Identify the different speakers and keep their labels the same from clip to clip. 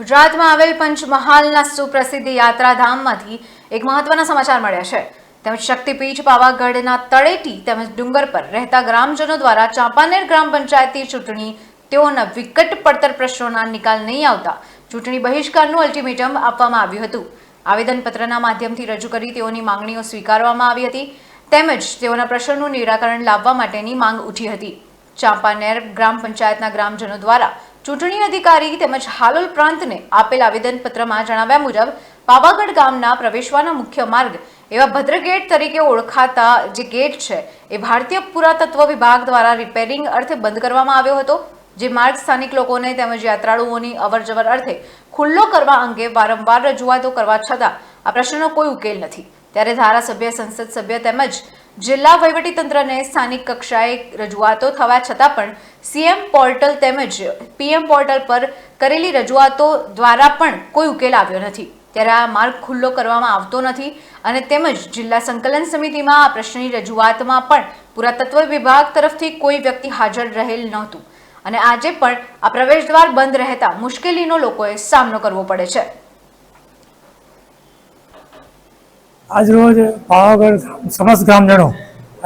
Speaker 1: ગુજરાતમાં આવેલ પંચમહાલના સુપ્રસિદ્ધ યાત્રાધામમાંથી એક મહત્વના સમાચાર મળ્યા છે. તેમજ શક્તિપીઠ પાવાગઢના તળેટી તેમજ ડુંગર પર રહેતા ગ્રામજનો દ્વારા ચાંપાનેર ગ્રામ પંચાયતની ચૂંટણી, તેઓના વિકટ પડતર પ્રશ્નોના નિકાલ નહીં આવતા ચૂંટણી બહિષ્કારનું અલ્ટિમેટમ આપવામાં આવ્યું હતું. આવેદનપત્રના માધ્યમથી રજૂ કરી તેઓની માંગણીઓ સ્વીકારવામાં આવી હતી. તેમજ તેઓના પ્રશ્નોનું નિરાકરણ લાવવા માટેની માંગ ઉઠી હતી. ચાંપાનેર ગ્રામ પંચાયતના ગ્રામજનો દ્વારા ચૂંટણી અધિકારી તેમજ હાલોલ પ્રાંતને આપેલ આવેદનપત્રમાં જણાવ્યા મુજબ, પાવાગઢ ગામના પ્રવેશવાના મુખ્ય માર્ગ એવા ભદ્ર ગેટ તરીકે ઓળખાતા જે ગેટ છે, એ ભારતીય પુરાતત્વ વિભાગ દ્વારા રિપેરિંગ અર્થે બંધ કરવામાં આવ્યો હતો, જે માર્ગ સ્થાનિક લોકોને તેમજ યાત્રાળુઓની અવરજવર અર્થે ખુલ્લો કરવા અંગે વારંવાર રજૂઆતો કરવા છતાં આ પ્રશ્નનો કોઈ ઉકેલ નથી. ત્યારે ધારાસભ્ય, સંસદ સભ્ય તેમજ જિલ્લા વહીવટીતંત્રને સ્થાનિક કક્ષાએ રજૂઆતો થવા છતાં પણ સીએમ પોર્ટલ તેમજ પીએમ પોર્ટલ પર કરેલી રજૂઆતો દ્વારા પણ કોઈ ઉકેલ આવ્યો નથી. ત્યારે આ માર્ગ ખુલ્લો કરવામાં આવતો નથી અને તેમજ જિલ્લા સંકલન સમિતિમાં આ પ્રશ્નની રજૂઆતમાં પણ પુરાતત્વ વિભાગ તરફથી કોઈ વ્યક્તિ હાજર રહેલ નહોતું. અને આજે પણ આ પ્રવેશદ્વાર બંધ રહેતા મુશ્કેલીનો લોકોએ સામનો કરવો પડે છે.
Speaker 2: આજરોજ પાવાગઢ સમસ્ત ગ્રામજનો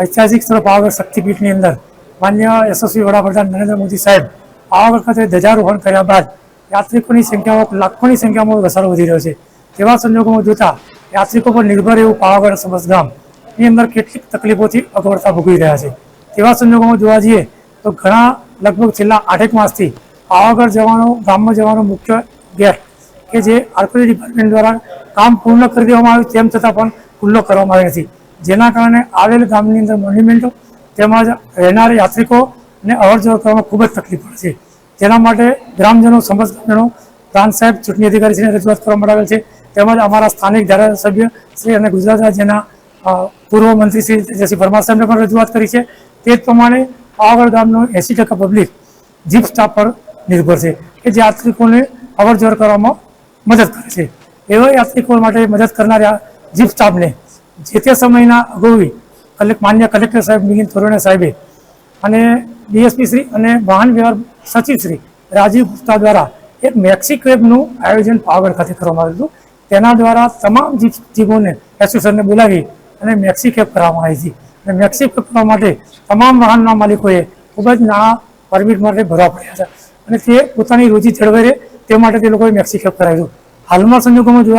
Speaker 2: ઐતિહાસિક સ્થળ પાવાગઢ શક્તિપીઠની અંદર માન્ય યશસ્વી વડાપ્રધાન નરેન્દ્ર મોદી સાહેબ પાવાગઢ ખાતે ધ્વજારોહણ કર્યા બાદ યાત્રિકોની સંખ્યામાં લાખોની સંખ્યામાં ઘસારો વધી રહ્યો છે. તેવા સંજોગોમાં જોતા યાત્રિકો પર નિર્ભર એવું પાવાગઢ સમસ્ત ગામની અંદર કેટલીક તકલીફોથી અગવડતા ભોગવી રહ્યા છે. તેવા સંજોગોમાં જોવા જઈએ તો ઘણા લગભગ છેલ્લા આઠેક માસથી પાવાગઢ જવાનો, ગામમાં જવાનો મુખ્ય ગેટ કે જે આર્કોલોજી ડિપાર્ટમેન્ટ દ્વારા કામ પૂર્ણ કરી દેવામાં આવ્યું તેમ છતાં પણ ખુલ્લો કરવામાં આવ્યો નથી. જેના કારણે આવેલ ગામની અંદર મોન્યુમેન્ટો તેમજ રહેનાર યાત્રિકોને અવર જવર કરવામાં ખૂબ જ તકલીફ પડે છે. તેના માટે ગ્રામજનો ગ્રામજનો પ્રાંત સાહેબ, ચૂંટણી અધિકારી શ્રીને રજૂઆત કરવા માટે આવેલ છે. તેમજ અમારા સ્થાનિક ધારાસભ્ય શ્રી અને ગુજરાત રાજ્યના પૂર્વ મંત્રી શ્રી તેજસ્વી પરમાર સાહેબને પણ રજૂઆત કરી છે. તે જ પ્રમાણે પાવાગઢ ગામનું એંસી ટકા પબ્લિક જીપ સ્ટાફ પર નિર્ભર છે કે જે યાત્રિકોને અવર જવર કરવામાં મદદ કરે છે. એવા યાત્રિકો માટે મદદ કરનારા જીપ સ્ટાફને જે તે સમયના અગાઉ કલેક્ટ માન્ય કલેક્ટર સાહેબ મિલિંદ તોરણે સાહેબે અને ડીએસપી શ્રી અને વાહન વ્યવહાર સચિવ શ્રી રાજીવ ગુપ્તા દ્વારા એક મેક્સિક વેબનું આયોજન પાવાગઢ ખાતે કરવામાં આવ્યું હતું. તેના દ્વારા તમામ જીપ જીપોને એસોસિએશનને બોલાવી અને મેક્સી કેબ કરવામાં આવી હતી. અને મેક્સી કેબ કરવા માટે તમામ વાહનના માલિકોએ ખૂબ જ નાણાં પરમિટ માટે ભરવા પડ્યા હતા. અને તે પોતાની રોજી જળવાઈ રહે તે માટે તે લોકોએ મેક્સી કેબ કરાવ્યું. હાલમાં સંજોગોમાં જોવા